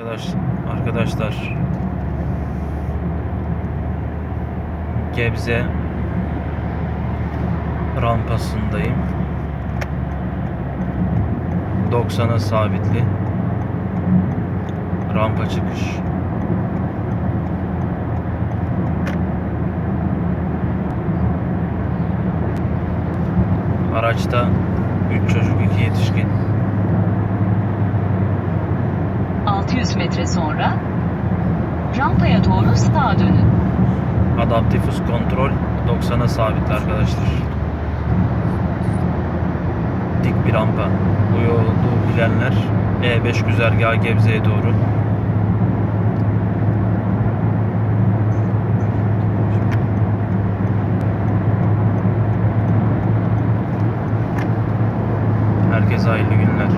Arkadaş, arkadaşlar Gebze rampasındayım. 90'a sabitli. Rampa çıkış. Araçta 3 çocuk 2 yetişkin. 600 metre sonra rampaya doğru sağa dönün. Adaptif hız kontrol 90'a sabitli arkadaşlar. Dik bir rampa. Bu yolu bilenler E5 güzergahı Gebze'ye doğru. Herkese hayırlı günler.